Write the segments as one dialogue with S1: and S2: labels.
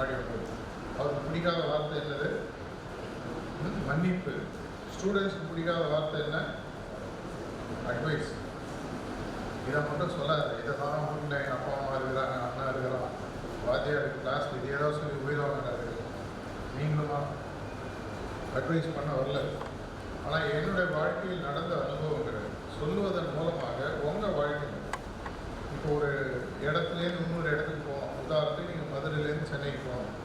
S1: நான் படத்துக்கு அவருக்கு பிடிக்காத வார்த்தை என்னது? மன்னிப்பு. ஸ்டூடெண்ட்ஸ்க்கு பிடிக்காத வார்த்தை என்ன? அட்வைஸ் இதை மட்டும் சொல்லாது. இதை தான் வீட்டில் எங்கள் அப்பா அம்மா இருக்கிறாங்க அண்ணா இருக்கிறான் வாத்தியார் கிளாஸ் இது ஏதோ சொல்லி உயிரோங்கிறாரு நீங்களுமா? அட்வைஸ் பண்ண வரல. ஆனால் என்னுடைய வாழ்க்கையில் நடந்த அனுபவங்கள். சொல்லுவதன் மூலமாக உங்கள் வாழ்க்கை. இப்போ ஒரு இடத்துலேருந்து இன்னொரு இடத்துக்கு போகணும் உதாரணத்துக்கு நீங்கள் மதுரையிலேருந்து சென்னைக்கு போகணும்.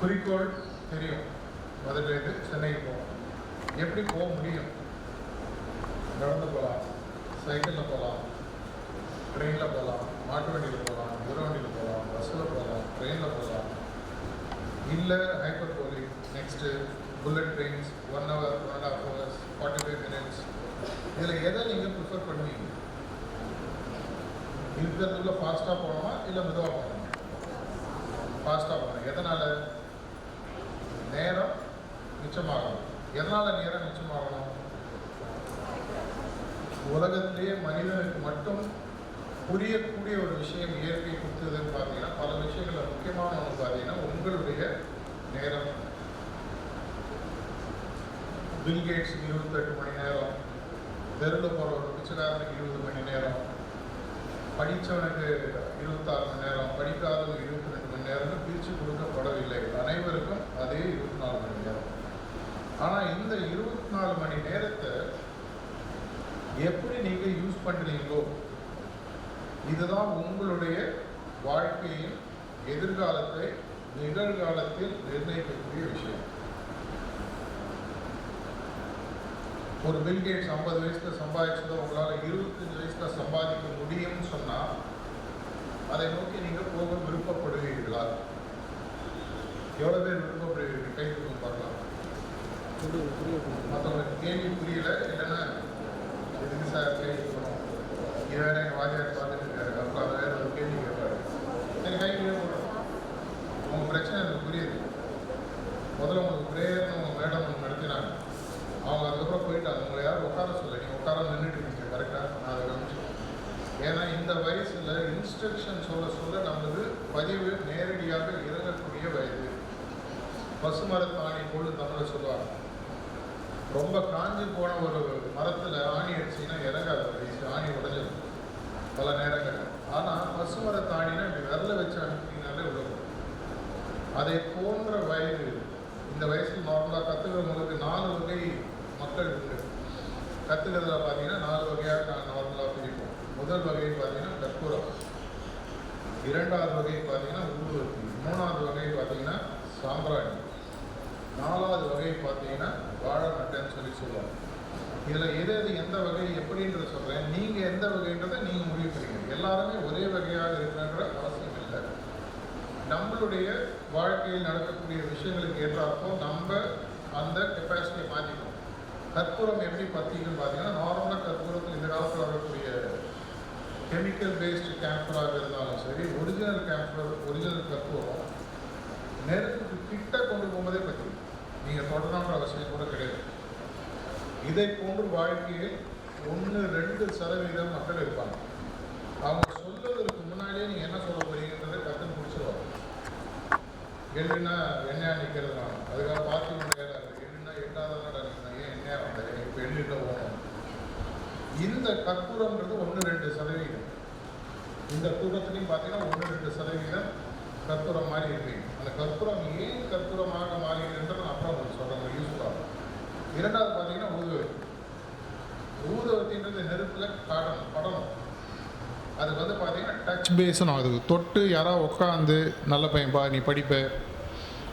S1: குறிக்கோள் தெரியும். மதுரையிலேருந்து சென்னைக்கு போகணும். எப்படி போக முடியும்? நடந்து போகலாம். சைக்கிளில் போகலாம். ட்ரெயினில் போகலாம். மாட்டு வண்டியில் போகலாம். குதிரை வண்டியில் போகலாம். பஸ்ஸில் போகலாம். ட்ரெயினில் போகலாம். இல்லை ஹைப்பர் போலி next bullet trains one hour one and half hours forty five minutes இதில் எதை நீங்கள் ப்ரிஃபர் பண்ணுவீங்க? இருக்கிறதுக்குள்ள ஃபாஸ்ட்டாக போகணுமா இல்லை மெதுவாக போகணுமா? ஃபாஸ்ட்டாக போகணும். எதனால்? நேரம் மிச்சமாகணும். எதனால் நேரம் மிச்சமாகணும்? உலகத்திலேயே மனிதனுக்கு மட்டும் புரியக்கூடிய ஒரு விஷயம் இயற்கை கொடுத்ததுன்னு பார்த்தீங்கன்னா பல விஷயங்களில் முக்கியமான ஒன்று பார்த்தீங்கன்னா உங்களுடைய நேரம். பில் கேட்ஸ் இருபத்தெட்டு மணி நேரம். தெருவில் போகிற ஒரு பிச்சைக்காரனுக்கு இருபது மணி நேரம். படித்தவனுக்கு இருபத்தாறு மணி நேரம் படிக்காதவங்க இருபத்தி ரெண்டு மணி நேரம்னு பிரித்து கொடுக்கப்படவில்லை. அனைவருக்கும் அதே இருபத்தி நாலு மணி நேரம். ஆனால் இந்த இருபத்தி நாலு மணி நேரத்தை எப்படி நீங்கள் யூஸ் பண்ணுறீங்களோ இதுதான் உங்களுடைய வாழ்க்கையின் எதிர்காலத்தை நிகழ்காலத்தில் நிர்ணயிக்கக்கூடிய விஷயம். ஒரு பில்கேட்ஸ் ஐம்பது வயசுல சம்பாதிச்சதை உங்களால் இருபத்தஞ்சு வயசுல சம்பாதிக்க முடியும்னு சொன்னால் அதை நோக்கி நீங்கள் போக விருப்பப்படுவீர்களா? எவ்வளோ பேர் விருப்பப்படுவீர்கள் கை கொடுக்க பார்க்கலாம் மற்றவங்களுக்கு கேள்வி புரியல இல்லைன்னா எதுக்கு சார் கை கொடுக்கணும்? இது வேற எங்கள் வாத்தியார் பார்த்துட்டு இருக்காரு. அப்புறம் அதை வேற ஒரு கேள்வி கேட்பாரு. சரி கை கீழே போடுறோம் உங்கள் பிரச்சனை எனக்கு புரியுது. முதல்ல உங்களுக்கு ப்ரேயர்னு உங்கள் மேடம் ஒன்று நடத்தினாங்க அவங்க அதுக்கப்புறம் போயிட்டாங்க உங்களை யாரும் உட்கார சொல்ல நீங்கள் உட்கார நின்றுட்டு இருக்கீங்க கரெக்டாக நான் அதை கவனிச்சேன் ஏன்னா இந்த வயசில் இன்ஸ்ட்ரக்ஷன் சொல்ல சொல்ல நமது பதிவு நேரடியாக இறங்கக்கூடிய வயது. பசுமரத்தாணி போல் தமிழை சொல்லுவாங்க ரொம்ப காஞ்சி போன ஒரு மரத்தில் ஆணி அடிச்சிங்கன்னா இறங்காது. வயசு ஆணி உடைஞ்சிடும் பல நேரங்கள். ஆனால் பசுமரத்தாணினா இப்படி விரல வச்சு அனுப்பினீங்கனாலே உள்ள அதை போன்ற வயது. இந்த வயசில் நார்மலாக கற்றுக்கிறவங்களுக்கு நாலு வகை மக்கள் உண்டு. கற்றுக்கிறதுல பார்த்தீங்கன்னா நாலு வகையாக நார்மலாக பிரிப்போம். முதல் வகை பார்த்தீங்கன்னா கற்பூரம். இரண்டாவது வகை பார்த்தீங்கன்னா ஊதுவத்தி மூணாவது வகை பார்த்தீங்கன்னா சாம்பிராணி. நாலாவது வகை பார்த்தீங்கன்னா வாழநட்டைன்னு சொல்லி சொல்லுவாங்க. இதில் எது எது எந்த வகை எப்படின்றத சொல்கிறேன் நீங்கள் எந்த வகைன்றதை நீங்கள் முடிவு பண்ணிக்கணும் எல்லாருமே ஒரே வகையாக இருக்கிறன்ற அவசியம் இல்லை. நம்மளுடைய வாழ்க்கையில் நடக்கக்கூடிய விஷயங்களுக்கு ஏற்றாப்போ நம்ம அந்த கெப்பாசிட்டியை மாற்றிக்கணும் கற்பூரம் எப்படி பற்றிக்குன்னு பார்த்தீங்கன்னா நார்மலாக கற்பூரத்தில் இந்த காலத்தில் வரக்கூடிய கெமிக்கல் பேஸ்டு கேம்ஃபராக இருந்தாலும் சரி ஒரிஜினல் கேம்ஃபர் ஒரிஜினல் கற்பூரம் நெருப்புக்கு கிட்ட கொண்டு போகும்போதே பற்றி நீங்கள் தொடரணுன்ற அவசியம் கூட கிடையாது. இதை போன்று வாழ்க்கையில் ஒன்று ரெண்டு சதவீதம் மக்கள் இருப்பாங்க. அவங்க சொல்லுவதற்கு முன்னாடியே நீங்கள் என்ன சொல்ல போறீங்கன்றதை கற்றுன்னு பிடிச்சிருவாங்க. எள்ளுனா எண்ணெயாக நிற்கிறதுனால அதுக்காக பார்த்து முடியாது எள்ளுனா எட்டாவது நடக்கணும் ஏன் எண்ணெயாக வந்தேன் இப்போ எண்ணிட்ட போகணும் இந்த கற்பூரம்ன்றது ஒன்று ரெண்டு சதவீதம். இந்த கூட்டத்துலையும் பார்த்தீங்கன்னா ஒன்று ரெண்டு சதவீதம் கற்பூரம் மாறி இருக்கு. அந்த கற்பூரம் ஏன் கற்பூரமாக மாறுகிறதுன்றது நான் அப்புறம் உங்களுக்கு சொல்கிறேன் பண்ணணும் இரண்டாவது பார்த்தீங்கன்னா ஊதுவத்தி. ஊதுவத்தின்றது நெருப்பில் காட்டணும் படணும். அதுக்கு வந்து பார்த்தீங்கன்னா டச் பேஸ்னு அது தொட்டு யாராவது உட்காந்து நல்ல பையன்பா நீ படிப்ப.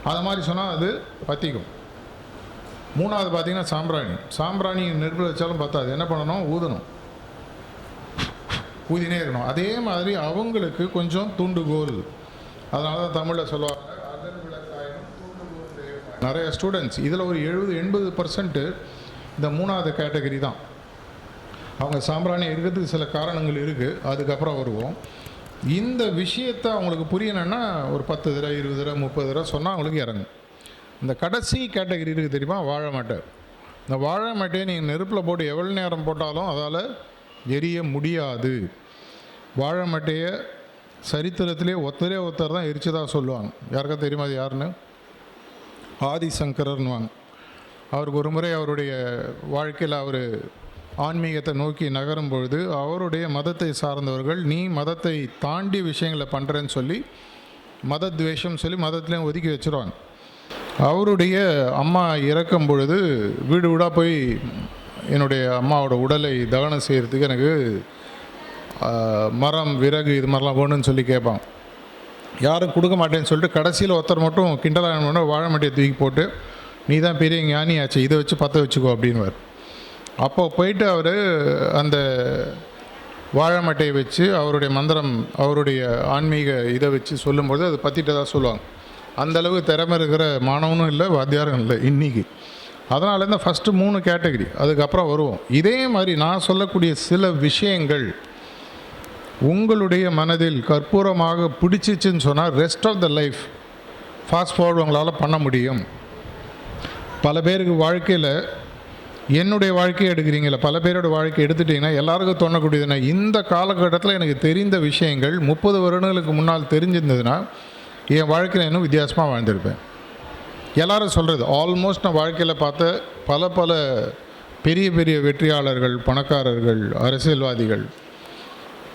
S1: அது மாதிரி சொன்னால் அது பற்றிக்கும் மூணாவது பார்த்தீங்கன்னா சாம்பிராணி. சாம்பிராணி நெருப்பில் வச்சாலும் பத்தாது. என்ன பண்ணணும்? ஊதணும். ஊதினே இருக்கணும். அதே மாதிரி அவங்களுக்கு கொஞ்சம் தூண்டுகோல் அதனால தான் தமிழில் சொல்லுவாங்க நிறைய ஸ்டூடெண்ட்ஸ் இதில் ஒரு எழுபது எண்பது பர்சன்ட்டு இந்த மூணாவது கேட்டகரி தான். அவங்க சாம்பிராணி இருக்கிறதுக்கு சில காரணங்கள் இருக்குது அதுக்கப்புறம் வருவோம். இந்த விஷயத்தை அவங்களுக்கு புரியணும்னா ஒரு பத்து தடவை இருபது தடவை முப்பது தடவை சொன்னால் அவங்களுக்கு இறங்கும். இந்த கடைசி கேட்டகரி இருக்குது தெரியுமா? வாழை மாட்டை. இந்த வாழை மாட்டையை நீங்கள் நெருப்பில் போட்டு எவ்வளோ நேரம் போட்டாலும் அதால் எரிய முடியாது. வாழை மட்டையை சரித்திரத்திலே ஒத்தரே ஒருத்தர் தான் எரிச்சதாக சொல்லுவாங்க. யாருக்கா தெரியுமா அது யாருன்னு? ஆதிசங்கரர்னுவாங்க அவருக்கு ஒரு முறை அவருடைய வாழ்க்கையில் அவர் ஆன்மீகத்தை நோக்கி நகரும் பொழுது அவருடைய மதத்தை சார்ந்தவர்கள் நீ மதத்தை தாண்டி விஷயங்களை பண்ணுறேன்னு சொல்லி மத துவேஷம் சொல்லி மதத்துலேயும் ஒதுக்கி வச்சுருவாங்க. அவருடைய அம்மா இறக்கும் பொழுது வீடு வீடாக போய் என்னுடைய அம்மாவோட உடலை தகனம் செய்கிறதுக்கு எனக்கு மரம் விறகு இது மாதிரிலாம் வேணும்னு சொல்லி கேட்பான். யாரும் கொடுக்க மாட்டேன்னு சொல்லிட்டு கடைசியில் ஒருத்தர் மட்டும் கிண்டலாக பண்ண வாழை மட்டையை தூக்கி போட்டு நீ தான் பெரிய ஞானி ஆச்சு இதை வச்சு பற்ற வச்சுக்கோ அப்படின்வார் அப்போ போயிட்டு அவர் அந்த வாழை மட்டையை வச்சு அவருடைய மந்திரம் அவருடைய ஆன்மீக இதை வச்சு சொல்லும்போது அது பற்றிட்டதாக சொல்லுவாங்க. அந்தளவு திறமை இருக்கிற மாணவனும் இல்லை வாத்தியாரும் இல்லை இன்னைக்கு. அதனால தான் ஃபஸ்ட்டு மூணு கேட்டகரி அதுக்கப்புறம் வருவோம். இதே மாதிரி நான் சொல்லக்கூடிய சில விஷயங்கள் உங்களுடைய மனதில் கற்பூரமாக பிடிச்சிச்சுன்னு சொன்னால் rest of the life fast forward உங்களால் பண்ண முடியும். பல பேருக்கு வாழ்க்கையில் என்னுடைய வாழ்க்கையை எடுக்கிறீங்கள பல பேரோட வாழ்க்கை எடுத்துட்டிங்கன்னா எல்லாருக்கும் தோணக்கூடியதுன்னா இந்த காலகட்டத்தில் எனக்கு தெரிந்த விஷயங்கள் முப்பது வருடங்களுக்கு முன்னால் தெரிஞ்சிருந்ததுன்னா என் வாழ்க்கையில் இன்னும் வித்தியாசமாக வாழ்ந்திருப்பேன். எல்லாரும் சொல்கிறது ஆல்மோஸ்ட் நான் வாழ்க்கையில் பார்த்த பல பல பெரிய பெரிய வெற்றியாளர்கள் பணக்காரர்கள் அரசியல்வாதிகள்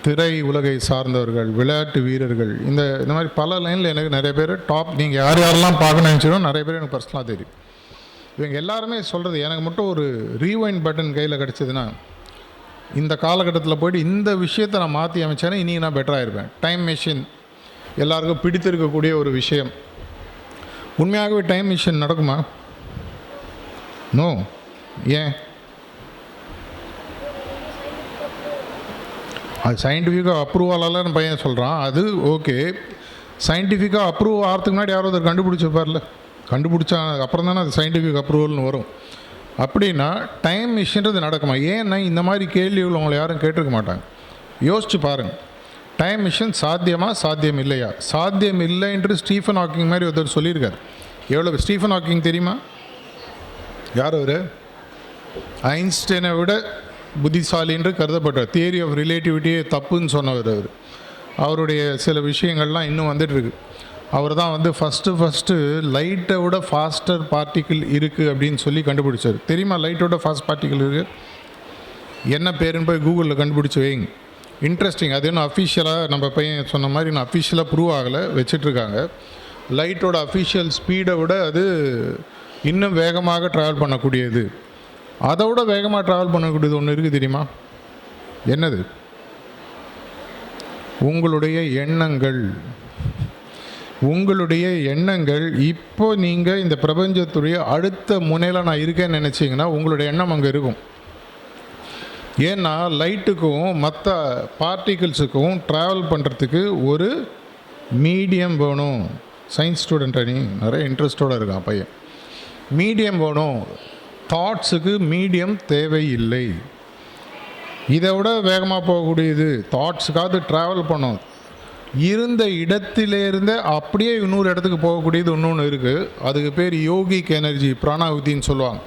S1: திரை உலகை சார்ந்தவர்கள் விளையாட்டு வீரர்கள் இந்த இந்த மாதிரி பல லைனில் எனக்கு நிறைய பேர் டாப் நீங்கள் யார் யாரெல்லாம் பார்க்கணும்னு நினச்சிடும் நிறைய பேர் எனக்கு பர்சனலாக தெரியும். இவங்க எல்லாருமே சொல்கிறது எனக்கு மட்டும் ஒரு ரீவைண்ட் பட்டன் கையில் கிடச்சிதுன்னா இந்த காலகட்டத்தில் போயிட்டு இந்த விஷயத்தை நான் மாற்றி அமைச்சேன்னா இன்றைக்கி நான் பெட்டராக இருப்பேன். டைம் மிஷின் எல்லாருக்கும் பிடித்திருக்கக்கூடிய ஒரு விஷயம். உண்மையாகவே டைம் மிஷின் நடக்குமா? நோ ஏன்? அது சயின்டிஃபிக்காக அப்ரூவலால் பையன் சொல்கிறான் அது ஓகே சயின்டிஃபிக்காக அப்ரூவ் ஆகிறதுக்கு முன்னாடி யாரோ ஒருத்தர் கண்டுபிடிச்சிருப்பார்ல. கண்டுபிடிச்சா அப்புறம் தானே அது சயின்டிஃபிக் அப்ரூவல்னு வரும். அப்படின்னா டைம் மிஷின்றது நடக்குமா? ஏன்னா இந்த மாதிரி கேள்விகள் உங்களை யாரும் கேட்டிருக்க மாட்டாங்க. யோசிச்சு பாருங்கள் டைம் மிஷின் சாத்தியமா சாத்தியம் இல்லையா? சாத்தியம் இல்லை என்று ஸ்டீஃபன் ஹாக்கிங் மாதிரி ஒருத்தர் சொல்லியிருக்கார். எவ்வளோ ஸ்டீஃபன் ஹாக்கிங் தெரியுமா? யார் அவர்? ஐன்ஸ்டைனை விட புத்திசாலி என்று கருதப்பட்டார். தியரி ஆஃப் ரிலேட்டிவிட்டியே தப்புன்னு சொன்னவர் அவர். அவருடைய சில விஷயங்கள்லாம் இன்னும் வந்துட்டுருக்கு. அவர் தான் வந்து ஃபஸ்ட்டு ஃபஸ்ட்டு லைட்டை விட ஃபாஸ்டர் பார்ட்டிக்கிள் இருக்குது அப்படின்னு சொல்லி கண்டுபிடிச்சார். தெரியுமா லைட்டோட ஃபாஸ்ட் பார்ட்டிக்கிள் இருக்குது என்ன பேருன்னு போய் கூகுளில் கண்டுபிடிச்சி வைங்க. இன்ட்ரெஸ்டிங் அது இன்னும் அஃபிஷியலாக நம்ம பையன் சொன்ன மாதிரி இன்னும் அஃபிஷியலாக ப்ரூவ் ஆகலை வச்சிட்ருக்காங்க. லைட்டோட அஃபிஷியல் ஸ்பீடை விட அது இன்னும் வேகமாக ட்ராவல் பண்ணக்கூடியது. அதை விட வேகமாக ட்ராவல் பண்ணக்கூடியது ஒன்று இருக்குது தெரியுமா? என்னது? உங்களுடைய எண்ணங்கள். உங்களுடைய எண்ணங்கள். இப்போ நீங்கள் இந்த பிரபஞ்சத்துடைய அடுத்த முனையில் நான் இருக்கேன்னு நினச்சிங்கன்னா உங்களுடைய எண்ணம் அங்கே இருக்கும். ஏன்னா லைட்டுக்கும் மற்ற பார்ட்டிகிள்ஸுக்கும் ட்ராவல் பண்ணுறதுக்கு ஒரு மீடியம் வேணும். சயின்ஸ் ஸ்டூடெண்ட் நீ நிறைய இன்ட்ரெஸ்டோடு இருக்கான் பையன். மீடியம் வேணும். தாட்ஸுக்கு மீடியம் தேவையில்லை. இதை விட வேகமாக போகக்கூடியது. தாட்ஸுக்காவது ட்ராவல் பண்ணும். இருந்த இடத்திலேருந்தே அப்படியே இன்னொரு இடத்துக்கு போகக்கூடியது இன்னொன்று இருக்குது அதுக்கு பேர் யோகிக் எனர்ஜி பிராணாகுதின்னு சொல்லுவாங்க.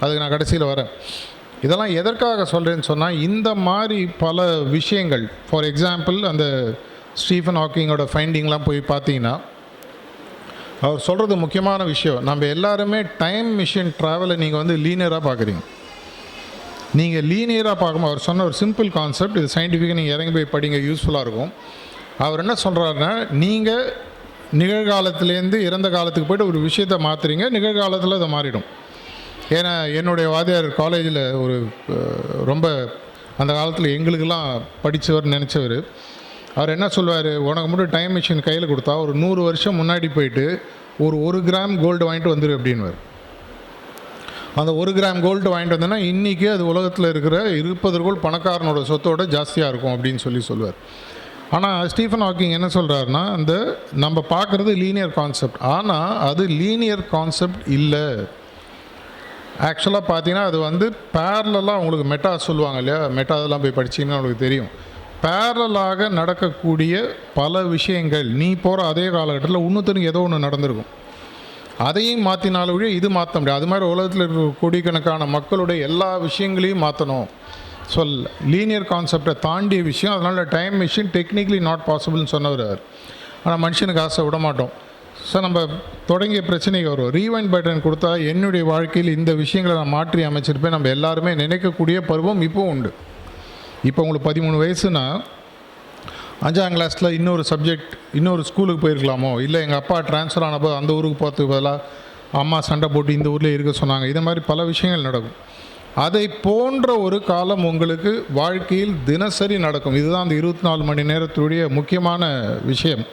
S1: அதுக்கு நான் கடைசியில் வரேன். இதெல்லாம் எதற்காக சொல்கிறேன்னு சொன்னால் இந்த மாதிரி பல விஷயங்கள். ஃபார் எக்ஸாம்பிள் அந்த ஸ்டீஃபன் ஹாக்கிங்கோட ஃபைண்டிங்லாம் போய் பார்த்தீங்கன்னா அவர் சொல்கிறது முக்கியமான விஷயம். நம்ம எல்லாருமே டைம் மிஷின் ட்ராவலை நீங்கள் வந்து லீனியராக பார்க்குறீங்க நீங்கள் லீனியராக பார்க்கும்போது அவர் சொன்ன ஒரு சிம்பிள் கான்செப்ட் இது சயின்டிஃபிக்காக நீங்கள் இறங்கி போய் படிங்க யூஸ்ஃபுல்லாக இருக்கும். அவர் என்ன சொல்கிறாருன்னா நீங்கள் நிகழ்காலத்துலேருந்து இறந்த காலத்துக்கு போய்ட்டு ஒரு விஷயத்தை மாற்றுறீங்க நிகழ்காலத்தில் அதை மாறிடும். ஏன்னா என்னுடைய வாத்தியார் காலேஜில் ஒரு ரொம்ப அந்த காலத்தில் எங்களுக்கெல்லாம் படித்தவர் நினச்சவர். அவர் என்ன சொல்வார்? உனக்கு மட்டும் டைம் மிஷின் கையில் கொடுத்தா ஒரு நூறு வருஷம் முன்னாடி போயிட்டு ஒரு ஒரு கிராம் கோல்டு வாங்கிட்டு வந்துரு அப்படின்வார் அந்த ஒரு கிராம் கோல்டு வாங்கிட்டு வந்தோன்னா இன்றைக்கி அது உலகத்தில் இருக்கிற இருப்பதற்குள் பணக்காரனோட சொத்தோட ஜாஸ்தியாக இருக்கும் அப்படின்னு சொல்லி சொல்லுவார். ஆனால் ஸ்டீஃபன் ஹாக்கிங் என்ன சொல்கிறாருன்னா அந்த நம்ம பார்க்குறது லீனியர் கான்செப்ட். ஆனால் அது லீனியர் கான்செப்ட் இல்லை. ஆக்சுவலாக பார்த்தீங்கன்னா அது வந்து பேரலாக உங்களுக்கு மெட்டா சொல்லுவாங்க இல்லையா? மெட்டா அதெல்லாம் போய் படிச்சீங்கன்னா உங்களுக்கு தெரியும். பேரலாக நடக்கக்கூடிய பல விஷயங்கள் நீ போகிற அதே காலகட்டத்தில் இன்னொருத்தனுக்கு ஏதோ ஒன்று நடந்திருக்கும். அதையும் மாற்றினாலும் இது மாற்ற முடியாது. அது மாதிரி உலகத்தில் இருக்கிற கோடிக்கணக்கான மக்களுடைய எல்லா விஷயங்களையும் மாற்றணும் ஸோ லீனியர் கான்செப்டை தாண்டிய விஷயம். அதனால் டைம் மிஷின் டெக்னிக்கலி நாட் பாசிபிள்னு சொன்னவர் அவர் ஆனால் மனுஷனுக்கு ஆசை விட மாட்டோம். ஸோ நம்ம தொடங்கிய பிரச்சனைக்கு வரும் ரீவைண்ட் பட்டன் கொடுத்தா என்னுடைய வாழ்க்கையில் இந்த விஷயங்களை நான் மாற்றி அமைச்சிருப்பேன். நம்ம எல்லாருமே நினைக்கக்கூடிய பருவம் இப்போ உண்டு. இப்போ உங்களுக்கு பதிமூணு வயசுனா அஞ்சாம் கிளாஸில் இன்னொரு சப்ஜெக்ட் இன்னொரு ஸ்கூலுக்கு போயிருக்கலாமோ? இல்லை எங்கள் அப்பா ட்ரான்ஸ்ஃபர் ஆனப்போ அந்த ஊருக்கு போகிறதுக்கு பதிலாக அம்மா சண்டை போட்டு இந்த ஊரில் இருக்க சொன்னாங்க. இது மாதிரி பல விஷயங்கள் நடக்கும். அதை போன்ற ஒரு காலம் உங்களுக்கு வாழ்க்கையில் தினசரி நடக்கும். இதுதான் அந்த இருபத்தி நாலு மணி நேரத்துடைய முக்கியமான விஷயம்.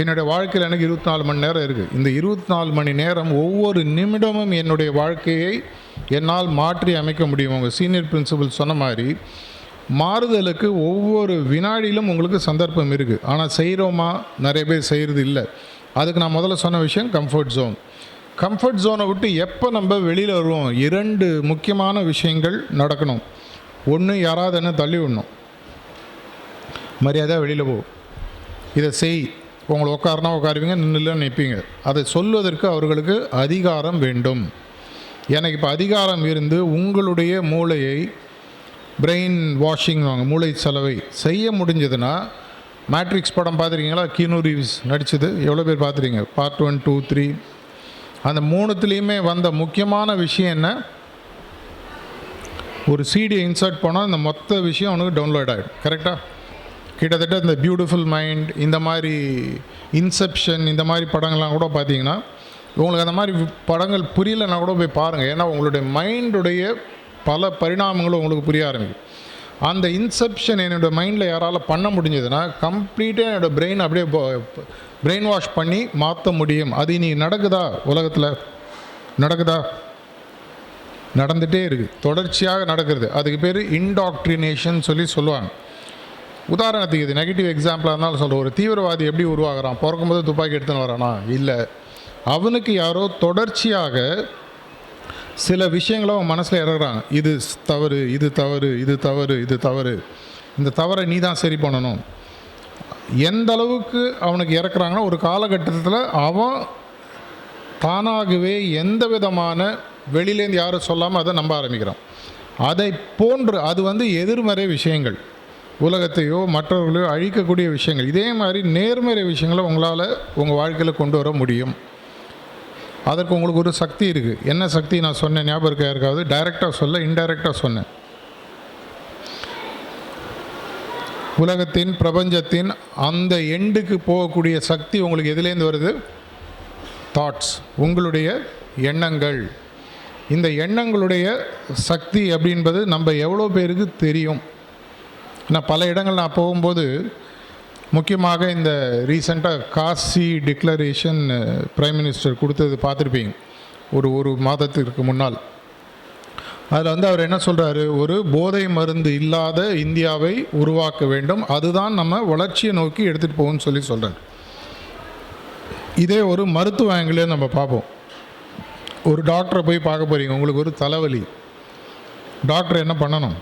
S1: என்னுடைய வாழ்க்கையில் எனக்கு இருபத்தி நாலு மணி நேரம் இருக்குது இந்த இருபத்தி நாலு மணி நேரம் ஒவ்வொரு நிமிடமும் என்னுடைய வாழ்க்கையை என்னால் மாற்றி அமைக்க முடியும். உங்கள் சீனியர் பிரின்சிபல் சொன்ன மாதிரி மாறுதலுக்கு ஒவ்வொரு வினாடியிலும் உங்களுக்கு சந்தர்ப்பம் இருக்குது ஆனால் செய்கிறோமா நிறைய பேர் செய்கிறது இல்லை. அதுக்கு நான் முதல்ல சொன்ன விஷயம் கம்ஃபர்ட் ஜோன் கம்ஃபர்ட் ஜோனை விட்டு எப்போ நம்ம வெளியில் வருவோம்? இரண்டு முக்கியமான விஷயங்கள் நடக்கணும். ஒன்று யாராவது என்ன தள்ளி விடணும். மரியாதை வெளியில் போ. இதை செய். உங்களை உட்காருனா உட்காருவீங்க நின்றுல நிற்பீங்க அதை சொல்வதற்கு அவர்களுக்கு அதிகாரம் வேண்டும். எனக்கு இப்போ அதிகாரம் இருந்து உங்களுடைய மூளையை பிரெயின் வாஷிங் வாங்க மூளை செலவை. செய்ய முடிஞ்சதுன்னா மேட்ரிக்ஸ் படம் பார்த்துருக்கீங்களா? கீனு ரீவ்ஸ் நடித்தது எவ்வளோ பேர் பார்த்துருக்கீங்க? பார்ட் ஒன் டூ த்ரீ அந்த மூணுத்துலேயுமே வந்த முக்கியமான விஷயம் என்ன? ஒரு சிடியை இன்சர்ட் போனால் இந்த மொத்த விஷயம் அவனுக்கு டவுன்லோட் ஆகிடும் கரெக்டாக கிட்டத்தட்ட இந்த பியூட்டிஃபுல் மைண்ட் இந்த மாதிரி இன்செப்ஷன் இந்த மாதிரி படங்கள்லாம் கூட பார்த்தீங்கன்னா உங்களுக்கு அந்த மாதிரி படங்கள் புரியலைன்னா கூட போய் பாருங்கள் ஏன்னா உங்களுடைய மைண்டுடைய பல பரிணாமங்களும் உங்களுக்கு புரிய ஆரம்பிக்கும் அந்த இன்செப்ஷன் என்னோடய மைண்டில் யாரால் பண்ண முடிஞ்சதுன்னா கம்ப்ளீட்டாக என்னோடய பிரெயின் அப்படியே பிரெயின் வாஷ் பண்ணி மாற்ற முடியும். அது இனி நடக்குதா? உலகத்தில் நடக்குதா? நடந்துகிட்டே இருக்குது தொடர்ச்சியாக நடக்கிறது. அதுக்கு பேர் இன்டாக்ட்ரினேஷன் சொல்லி சொல்லுவாங்க. உதாரணத்துக்கு இது நெகட்டிவ் எக்ஸாம்பிளாக இருந்தாலும் சொல்கிறேன் ஒரு தீவிரவாதி எப்படி உருவாகிறான்? பிறக்கும்போது துப்பாக்கி எடுத்துன்னு வரானா? இல்லை. அவனுக்கு யாரோ தொடர்ச்சியாக சில விஷயங்களை அவன் மனசில் இறங்குறாங்க இது தவறு இது தவறு இது தவறு இது தவறு. இந்த தவறை நீ தான் சரி பண்ணணும். எந்த அளவுக்கு அவனுக்கு இறக்குறாங்கன்னா ஒரு காலகட்டத்தில் அவன் தானாகவே எந்த விதமான வெளியிலேருந்து யாரும் சொல்லாமல் அதை நம்ப ஆரம்பிக்கிறான். அதை போன்று அது வந்து எதிர்மறை விஷயங்கள். உலகத்தையோ மற்றவர்களையோ அழிக்கக்கூடிய விஷயங்கள். இதே மாதிரி நேர்மறை விஷயங்களை உங்களால் உங்கள் வாழ்க்கையில் கொண்டு வர முடியும். அதற்கு உங்களுக்கு ஒரு சக்தி இருக்குது என்ன சக்தி? நான் சொன்னேன் ஞாபகம் இருக்கா யாருக்காவது? டைரெக்டாக சொல்ல இன்டைரக்டாக சொன்னேன். உலகத்தின் பிரபஞ்சத்தின் அந்த எண்டுக்கு போகக்கூடிய சக்தி உங்களுக்கு எதுலேருந்து வருது? தாட்ஸ் உங்களுடைய எண்ணங்கள். இந்த எண்ணங்களுடைய சக்தி அப்படின்றது நம்ம எவ்வளோ பேருக்கு தெரியும். நான் பல இடங்கள் நான் போகும்போது முக்கியமாக இந்த ரீசெண்டாக காசி டிக்ளரேஷன் பிரைம் மினிஸ்டர் கொடுத்தது பார்த்துருப்பீங்க. ஒரு ஒரு மாதத்திற்கு முன்னால். அதில் வந்து அவர் என்ன சொல்கிறாரு ஒரு போதை மருந்து இல்லாத இந்தியாவை உருவாக்க வேண்டும். அதுதான் நம்ம வளர்ச்சியை நோக்கி எடுத்துகிட்டு போகும்னு சொல்லி சொல்கிறார் இதே ஒரு மருத்துவ ஆங்கிலே நம்ம பார்ப்போம். ஒரு டாக்டரை போய் பார்க்க போகிறீங்க உங்களுக்கு ஒரு தலைவலி. டாக்டர் என்ன பண்ணணும்?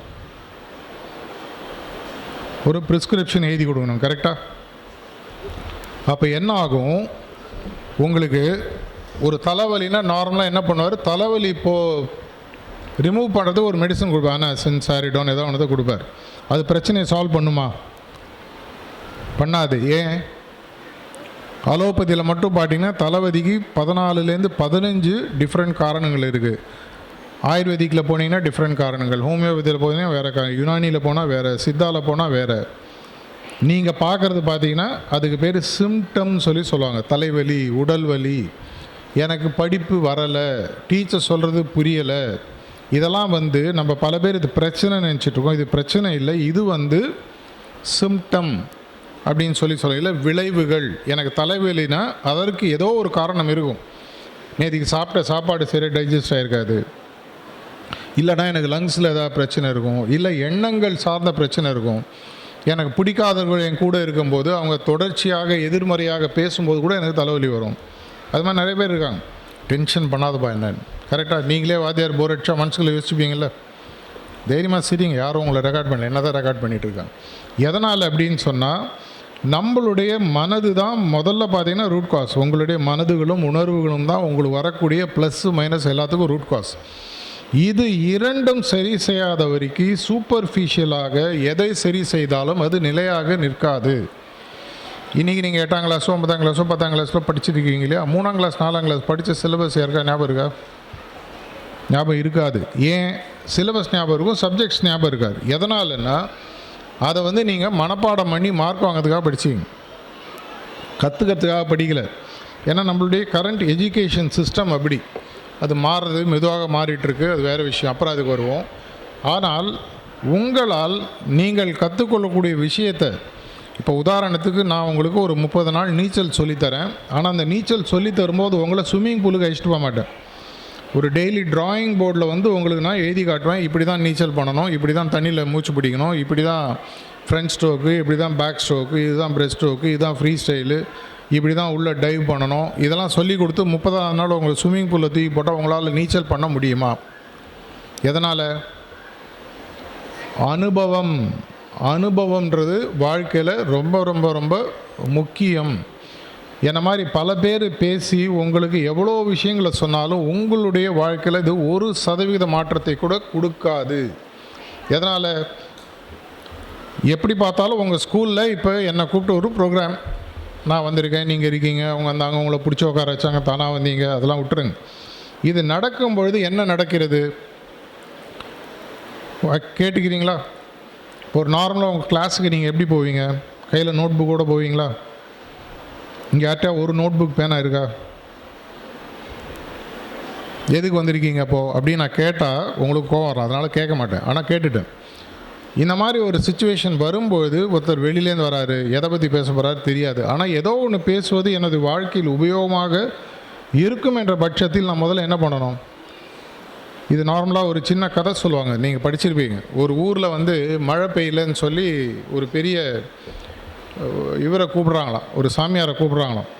S1: ஒரு ப்ரிஸ்கிரிப்ஷன் எழுதி கொடுக்கணும் கரெக்டாக அப்போ என்ன ஆகும்? உங்களுக்கு ஒரு தலைவலினா நார்மலாக என்ன பண்ணுவார்? தலைவலி இப்போது ரிமூவ் பண்ணுறதுக்கு ஒரு மெடிசன் கொடுப்பார். ஆனால் சென்சாரிடோன் ஏதோ ஒன்று கொடுப்பார். அது பிரச்சனையை சால்வ் பண்ணுமா? பண்ணாது. ஏன்? அலோபதியில் மட்டும் பார்த்தீங்கன்னா தலைவதிக்கு பதினாலுலேருந்து பதினஞ்சு டிஃப்ரெண்ட் காரணங்கள் இருக்குது ஆயுர்வேதிக்கில் போனீங்கன்னா டிஃப்ரெண்ட் காரணங்கள். ஹோமியோபதியில் போனீங்கன்னா வேறு கா யுனானியில் போனால் வேறு சித்தாவில் போனால் வேறு. நீங்கள் பார்க்குறது பார்த்தீங்கன்னா அதுக்கு பேர் சிம்டம் சொல்லி சொல்லுவாங்க. தலைவலி உடல் வலி எனக்கு படிப்பு வரலை டீச்சர் சொல்கிறது புரியலை. இதெல்லாம் வந்து நம்ம பல பேர் இது பிரச்சனை நினச்சிட்ருக்கோம் இது பிரச்சனை இல்லை. இது வந்து சிம்டம் அப்படின்னு சொல்லி சொல்ல இல்லை விளைவுகள். எனக்கு தலைவலினா அதற்கு ஏதோ ஒரு காரணம் இருக்கும். நேற்றுக்கு சாப்பிட்ட சாப்பாடு சரியாக டைஜஸ்ட் ஆகிருக்காது இல்லைனா எனக்கு லங்ஸில் ஏதாவது பிரச்சனை இருக்கும். இல்லை எண்ணங்கள் சார்ந்த பிரச்சனை இருக்கும். எனக்கு பிடிக்காதவர்கள் என் கூட இருக்கும்போது அவங்க தொடர்ச்சியாக எதிர்மறையாக பேசும்போது கூட எனக்கு தலைவலி வரும். அது மாதிரி நிறைய பேர் இருக்காங்க. டென்ஷன் பண்ணாதப்பா என்னன்னு கரெக்டாக நீங்களே வாத்தியார் போர் அடிச்சா மனசுக்குள்ள யோசிப்பீங்கள்ல தைரியமாக சரிங்க. யாரும் உங்களை ரெக்கார்ட் பண்ணல. என்ன தான் ரெக்கார்ட் பண்ணிகிட்ருக்காங்க எதனால் அப்படின்னு சொன்னால் நம்மளுடைய மனது தான் முதல்ல பார்த்தீங்கன்னா ரூட் காஸ் உங்களுடைய மனதுகளும் உணர்வுகளும் தான் உங்களுக்கு வரக்கூடிய ப்ளஸ் மைனஸ் எல்லாத்துக்கும் ரூட் காஸ் இது இரண்டும் சரி செய்யாத வரைக்கும் சூப்பர்ஃபிஷியலாக எதை சரி செய்தாலும் அது நிலையாக நிற்காது. இன்றைக்கி நீங்கள் எட்டாம் கிளாஸோ ஒன்பதாம் கிளாஸோ பத்தாம் கிளாஸில் படிச்சிருக்கீங்க இல்லையா? மூணாம் கிளாஸ் நாலாம் கிளாஸ் படித்த சிலபஸ் யாருக்கா ஞாபகம் இருக்கா? ஞாபகம் இருக்காது. ஏன்? சிலபஸ் ஞாபகம் இருக்கும் சப்ஜெக்ட்ஸ் ஞாபகம் இருக்காது. எதனாலன்னா அதை வந்து நீங்கள் மனப்பாடம் பண்ணி மார்க் வாங்கிறதுக்காக படிச்சீங்க. கற்றுக்கிறதுக்காக படிக்கல. ஏன்னா நம்மளுடைய கரண்ட் எஜுகேஷன் சிஸ்டம் அப்படி. அது மாறுறது மெதுவாக மாறிட்டுருக்கு அது வேறு விஷயம். அப்புறம் அதுக்கு வருவோம். ஆனால் உங்களால் நீங்கள் கற்றுக்கொள்ளக்கூடிய விஷயத்தை இப்போ உதாரணத்துக்கு நான் உங்களுக்கு ஒரு முப்பது நாள் நீச்சல் சொல்லித்தரேன். ஆனால் அந்த நீச்சல் சொல்லி தரும்போது உங்களை ஸ்விம்மிங் பூலுக்கு அழைச்சிட்டு போக மாட்டேன். ஒரு டெய்லி டிராயிங் போர்டில் வந்து உங்களுக்கு நான் எழுதி காட்டுவேன். இப்படி தான் நீச்சல் பண்ணணும் இப்படி தான் தண்ணியில் மூச்சு பிடிக்கணும் இப்படி தான் ஃப்ரண்ட் ஸ்ட்ரோக்கு இப்படி தான் பேக் ஸ்ட்ரோக்கு இதுதான் பிரெஸ்ட் ஸ்ட்ரோக்கு இதுதான் ஃப்ரீ ஸ்டைலு இப்படி தான் உள்ளே டைவ் பண்ணணும். இதெல்லாம் சொல்லி கொடுத்து முப்பதாவது நாள் உங்களுக்கு ஸ்விம்மிங் பூலில் தூக்கி போட்டால் உங்களால் நீச்சல் பண்ண முடியுமா? எதனால்? அனுபவம். அனுபவம்ன்றது வாழ்க்கையில் ரொம்ப ரொம்ப ரொம்ப முக்கியம். என்ன மாதிரி பல பேர் பேசி உங்களுக்கு எவ்வளோ விஷயங்களை சொன்னாலும் உங்களுடைய வாழ்க்கையில் இது ஒரு சதவீத மாற்றத்தை கூட கொடுக்காது. எதனால்? எப்படி பார்த்தாலும் உங்கள் ஸ்கூலில் இப்போ என்னை கூப்பிட்டு ஒரு ப்ரோக்ராம் நான் வந்திருக்கேன் நீங்கள் இருக்கீங்க அவங்க வந்தாங்க உங்களை பிடிச்சி உட்கார வச்சாங்க தானாக வந்தீங்க அதெல்லாம் விட்டுருங்க. இது நடக்கும் பொழுது என்ன நடக்கிறது? கேட்டுக்கிறீங்களா? ஒரு நார்மலாக உங்கள் கிளாஸுக்கு நீங்கள் எப்படி போவீங்க? கையில் நோட் புக்கோட போவீங்களா? இங்கே யார்ட்டா ஒரு நோட் புக் பேனா இருக்கா? எதுக்கு வந்திருக்கீங்க அப்போது அப்படின்னு நான் கேட்டால் உங்களுக்கு கோவம் வரும் அதனால் கேட்க மாட்டேன். ஆனால் கேட்டுட்டேன். இந்த மாதிரி ஒரு சுச்சுவேஷன் வரும்போது ஒருத்தர் வெளியிலேருந்து வராரு. எதை பற்றி பேச போகிறாரு தெரியாது. ஆனால் ஏதோ ஒன்று பேசுவது எனது வாழ்க்கையில் உபயோகமாக இருக்கும் என்ற பட்சத்தில் நான் முதல்ல என்ன பண்ணணும்? இது நார்மலாக ஒரு சின்ன கதை சொல்லுவாங்க. நீங்கள் படிச்சிருப்பீங்க. ஒரு ஊரில் வந்து மழை பெய்யலன்னு சொல்லி ஒரு பெரிய இவரை கூப்பிட்றாங்களாம். ஒரு சாமியாரை கூப்பிட்றாங்களாம்.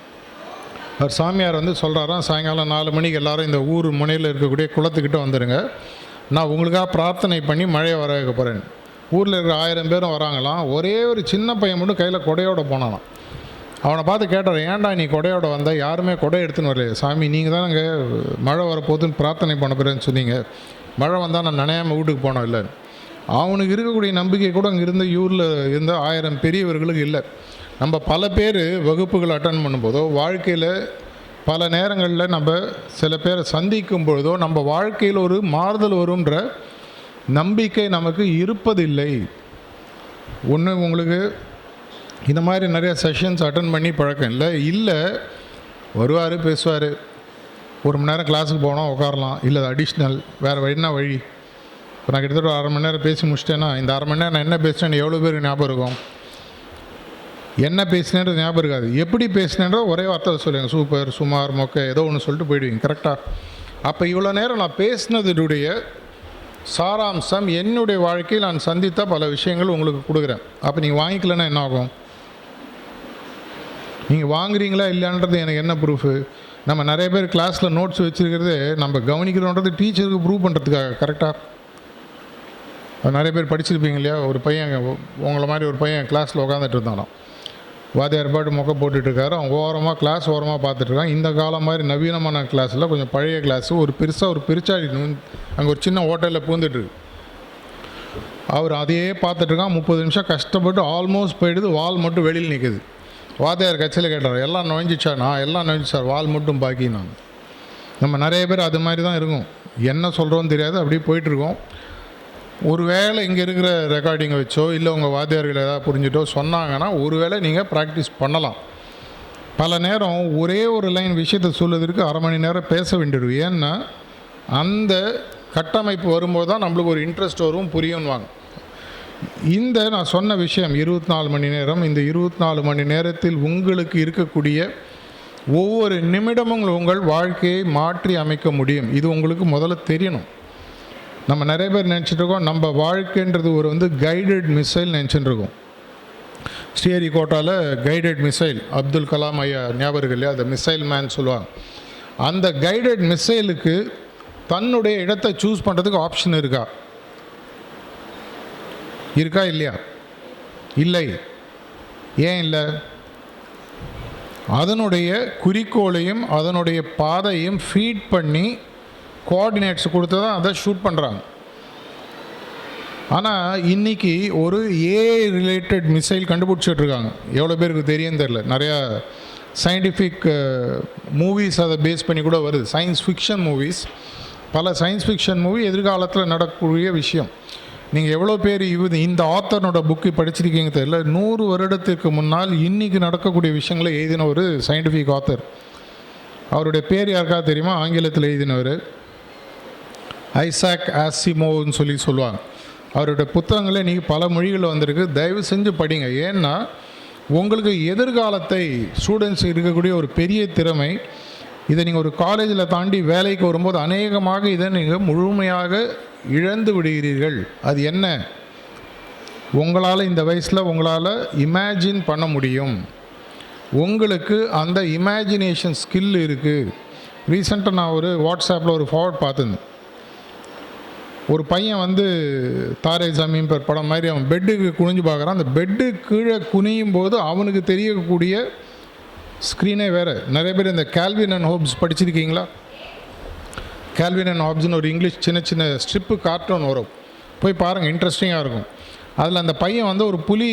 S1: அவர் சாமியார் வந்து சொல்கிறாராம் சாயங்காலம் நாலு மணிக்கு எல்லாரும் இந்த ஊர் முனையில் இருக்கக்கூடிய குளத்துக்கிட்ட வந்துடுங்க நான் உங்களுக்காக பிரார்த்தனை பண்ணி மழையை வர வைக்க போகிறேன் ஊரில் இருக்கிற ஆயிரம் பேரும் வராங்களாம். ஒரே ஒரு சின்ன பையன் மட்டும் கையில் கொடையோட போனானாம். அவனை பார்த்து கேட்டார் ஏன்டா நீ கொடையோட வந்த? யாருமே கொடை எடுத்துன்னு வரலையே. சாமி நீங்கள் தான் அங்கே மழை வரப்போகுதுன்னு பிரார்த்தனை பண்ண போகிறேன்னு சொன்னீங்க. மழை வந்தால் நான் நனையாமல் வீட்டுக்கு போனோம் இல்லை. அவனுக்கு இருக்கக்கூடிய நம்பிக்கை கூட அங்கே இருந்த ஊரில் இருந்த ஆயிரம் பெரியவர்களுக்கு இல்லை. நம்ம பல பேர் வகுப்புகள் அட்டன் பண்ணும்போதோ வாழ்க்கையில் பல நேரங்களில் நம்ம சில பேரை சந்திக்கும் பொழுதோ நம்ம வாழ்க்கையில் ஒரு மாறுதல் வரும்ன்ற நம்பிக்கை நமக்கு இருப்பதில்லை. ஒன்று உங்களுக்கு இந்த மாதிரி நிறைய செஷன்ஸ் அட்டன் பண்ணி பழக்கம் இல்லை. இல்லை வருவார் பேசுவார். ஒரு மணி நேரம் கிளாஸுக்கு போனால் உட்காரலாம். இல்லை அடிஷ்னல் வேறு வழி என்ன வழி? இப்போ நான் கிட்டத்தட்ட ஒரு அரை மணி நேரம் பேசி முடிச்சிட்டேன்னா இந்த அரை மணி நேரம் நான் என்ன பேசினேன்னு எவ்வளோ பேருக்கு ஞாபகம் இருக்கும்? என்ன பேசினேன்றது ஞாபகம் இருக்காது. எப்படி பேசினேன்றோ ஒரே வார்த்தை சொல்லுங்க. சூப்பர் சுமார் மொக்க ஏதோ ஒன்று சொல்லிட்டு போயிடுவீங்க. கரெக்டாக அப்போ இவ்வளோ நேரம் நான் பேசினதுடைய சாராம்சம் என்னுடைய வாழ்க்கையில் நான் சந்தித்த பல விஷயங்கள் உங்களுக்கு கொடுக்குறேன். அப்போ நீங்கள் வாங்கிக்கலன்னா என்ன ஆகும்? நீங்கள் வாங்குறீங்களா இல்லைன்றது எனக்கு என்ன ப்ரூஃபு நம்ம நிறைய பேர் கிளாஸில் நோட்ஸ் வச்சுருக்கிறது நம்ம கவனிக்கிறோன்றது டீச்சருக்கு ப்ரூவ் பண்ணுறதுக்காக கரெக்டாக நிறைய பேர் படிச்சிருப்பீங்க இல்லையா? ஒரு பையன் உங்களை மாதிரி ஒரு பையன் கிளாஸில் உட்காந்துட்டு இருந்தாலும் வாத்தியார் பாட்டு மொக்க போட்டுட்ருக்காரு. அவங்க ஓரமாக கிளாஸ் ஓரமாக பார்த்துட்ருக்காங்க. இந்த காலம் மாதிரி நவீனமான கிளாஸில் கொஞ்சம் பழைய கிளாஸு ஒரு பெருசாக ஒரு பிரிச்சாடி அங்கே ஒரு சின்ன ஹோட்டலில் பூந்துட்டுருக்கு அவர் அதையே பார்த்துட்ருக்கான் முப்பது நிமிஷம் கஷ்டப்பட்டு ஆல்மோஸ்ட் போயிடுது. வால் மட்டும் வெளியில் நிற்குது வாத்தியார் கட்சியில் கேட்டார் எல்லாம் நுழைஞ்சிச்சா? நான் எல்லாம் நுழைஞ்சு வால் மட்டும் பாக்கி நான். நம்ம நிறைய பேர் அது மாதிரி தான் இருக்கும். என்ன சொல்கிறோன்னு தெரியாது. அப்படியே போயிட்டுருக்கோம் ஒருவேளை இங்கே இருக்கிற ரெக்கார்டிங்கை வச்சோ இல்லை உங்கள் வாத்தியார்கள் ஏதாவது புரிஞ்சுட்டோ சொன்னாங்கன்னா ஒருவேளை நீங்கள் ப்ராக்டிஸ் பண்ணலாம். பல நேரம் ஒரே ஒரு லைன் விஷயத்தை சொல்லுவதற்கு அரை மணி நேரம் பேச வேண்டியது ஏன்னா அந்த கட்டமைப்பு வரும்போது தான் நம்மளுக்கு ஒரு இன்ட்ரெஸ்ட் வரும் புரியும்வாங்க இந்த நான் சொன்ன விஷயம் இருபத்தி நாலு மணி நேரம் இந்த இருபத்தி நாலு மணி நேரத்தில் உங்களுக்கு இருக்கக்கூடிய ஒவ்வொரு நிமிடமும் உங்கள் வாழ்க்கையை மாற்றி அமைக்க முடியும். இது உங்களுக்கு முதல்ல தெரியணும். நம்ம நிறைய பேர் நினச்சிட்டு இருக்கோம் நம்ம வாழ்க்கைன்றது ஒரு வந்து கைடட் மிசைல் நினச்சிட்டுருக்கோம் ஸ்ரீஹரி கோட்டாவில் கைடட் மிசைல் அப்துல் கலாம் ஐயா ஞாபகம் இல்லையா? அந்த மிசைல் மேன் சொல்லுவாங்க. அந்த கைடட் மிசைலுக்கு தன்னுடைய இடத்தை சூஸ் பண்ணுறதுக்கு ஆப்ஷன் இருக்கா? இருக்கா இல்லையா? இல்லை. ஏன் இல்லை? அதனுடைய குறிக்கோளையும் அதனுடைய பாதையும் ஃபீட் பண்ணி கோஆர்டினேட்ஸ் கொடுத்து தான் அதை ஷூட் பண்ணுறாங்க ஆனால் இன்றைக்கி ஒரு ஏ ரிலேட்டட் மிசைல் கண்டுபிடிச்சிட்டு இருக்காங்க எவ்வளோ பேருக்கு தெரியும் தெரில நிறையா சயின்டிஃபிக் மூவிஸ் அதை பேஸ் பண்ணி கூட வருது. சயின்ஸ் ஃபிக்ஷன் மூவிஸ் பல சயின்ஸ் ஃபிக்ஷன் மூவி எதிர்காலத்தில் நடக்கக்கூடிய விஷயம். நீங்கள் எவ்வளோ பேர் இது இந்த ஆத்தர்னோட புக்கு படிச்சிருக்கீங்க தெரியல. நூறு வருடத்திற்கு முன்னால் இன்றைக்கி நடக்கக்கூடிய விஷயங்களை எழுதின ஒரு சயின்டிஃபிக் ஆத்தர் அவருடைய பேர் யாருக்கா தெரியுமா? ஆங்கிலத்தில் எழுதினவர். ஐசாக் ஆசிமோன்னு சொல்லி சொல்லுவாங்க. அவருடைய புத்தகங்களே நீங்கள் பல மொழிகளில் வந்திருக்கு. தயவு செஞ்சு படிங்க. ஏன்னா உங்களுக்கு எதிர்காலத்தை ஸ்டூடெண்ட்ஸ் இருக்கக்கூடிய ஒரு பெரிய திறமை. இதை நீங்கள் ஒரு காலேஜில் தாண்டி வேலைக்கு வரும்போது அநேகமாக இதை நீங்கள் முழுமையாக இழந்து விடுகிறீர்கள். அது என்ன? உங்களால் இந்த வயசில் உங்களால் இமேஜின் பண்ண முடியும். உங்களுக்கு அந்த இமேஜினேஷன் ஸ்கில் இருக்குது ரீசெண்டாக நான் ஒரு வாட்ஸ்அப்பில் ஒரு ஃபார்வர்ட் பார்த்துருந்தேன். ஒரு பையன் வந்து தாரே ஜமீன் பர் படம் மாதிரி அவன் பெட்டுக்கு குனிஞ்சு பார்க்குறான். அந்த பெட்டு கீழே குனியும் போது அவனுக்கு தெரியக்கூடிய ஸ்க்ரீனே வேறு. நிறைய பேர் இந்த கேல்வின் அண்ட் ஹோப்ஸ் படிச்சிருக்கீங்களா? கேல்வின் அண்ட் ஹாப்ஸ்னு ஒரு இங்கிலீஷ் சின்ன சின்ன ஸ்ட்ரிப்பு கார்ட்டூன் வரும். போய் பாருங்கள் இன்ட்ரெஸ்டிங்காக இருக்கும். அதில் அந்த பையன் வந்து ஒரு புலி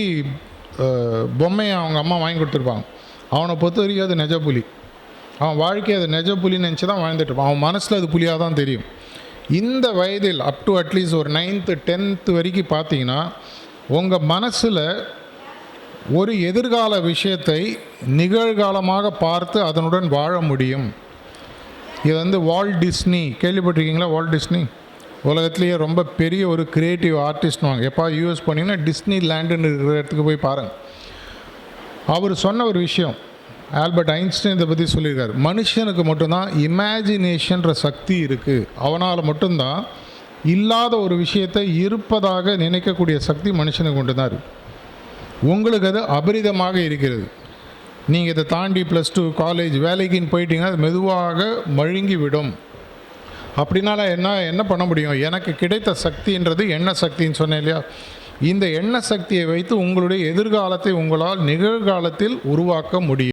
S1: பொம்மையை அவங்க அம்மா வாங்கி கொடுத்துருப்பாங்க. அவனை பொறுத்த வரைக்கும் அது நெஜ புலி. அவன் வாழ்க்கையை அது நெஜ புலின்னு நினச்சி தான் வாழ்ந்துட்டு இருப்பான். அவன் மனசில் அது புலியாக தான் தெரியும். இந்த வயதில் அப் டு அட்லீஸ்ட் ஒரு நைன்த்து டென்த்து வரைக்கும் பார்த்தீங்கன்னா உங்கள் மனசில் ஒரு எதிர்கால விஷயத்தை நிகழ்காலமாக பார்த்து அதனுடன் வாழ முடியும். இது வந்து வால் டிஸ்னி கேள்விப்பட்டிருக்கீங்களா வால் டிஸ்னி உலகத்துலேயே ரொம்ப பெரிய ஒரு க்ரியேட்டிவ் ஆர்டிஸ்ட்னுவாங்க எப்போ யூஎஸ் பண்ணிங்கன்னா டிஸ்னி லேண்டுன்னு இருக்கிற இடத்துக்கு போய் பாருங்கள் அவர் சொன்ன ஒரு விஷயம் ஆல்பர்ட் ஐன்ஸ்டைன் இதை பற்றி சொல்லியிருக்காரு. மனுஷனுக்கு மட்டும்தான் இமேஜினேஷன்ற சக்தி இருக்குது அவனால் மட்டும்தான் இல்லாத ஒரு விஷயத்தை இருப்பதாக நினைக்கக்கூடிய சக்தி மனுஷனுக்கு மட்டும்தான் இருக்குது உங்களுக்கு அது அபரிதமாக இருக்கிறது. நீங்கள் இதை தாண்டி ப்ளஸ் டூ காலேஜ் வேலைக்குன்னு போயிட்டீங்கன்னா அது மெதுவாக மழுங்கி விடும் அப்படின்னால என்ன என்ன பண்ண முடியும்? எனக்கு கிடைத்த சக்தின்றது எண்ண சக்தின்னு சொன்னேன் இல்லையா? இந்த எண்ண சக்தியை வைத்து உங்களுடைய எதிர்காலத்தை உங்களால் நிகழ்காலத்தில் உருவாக்க முடியும்.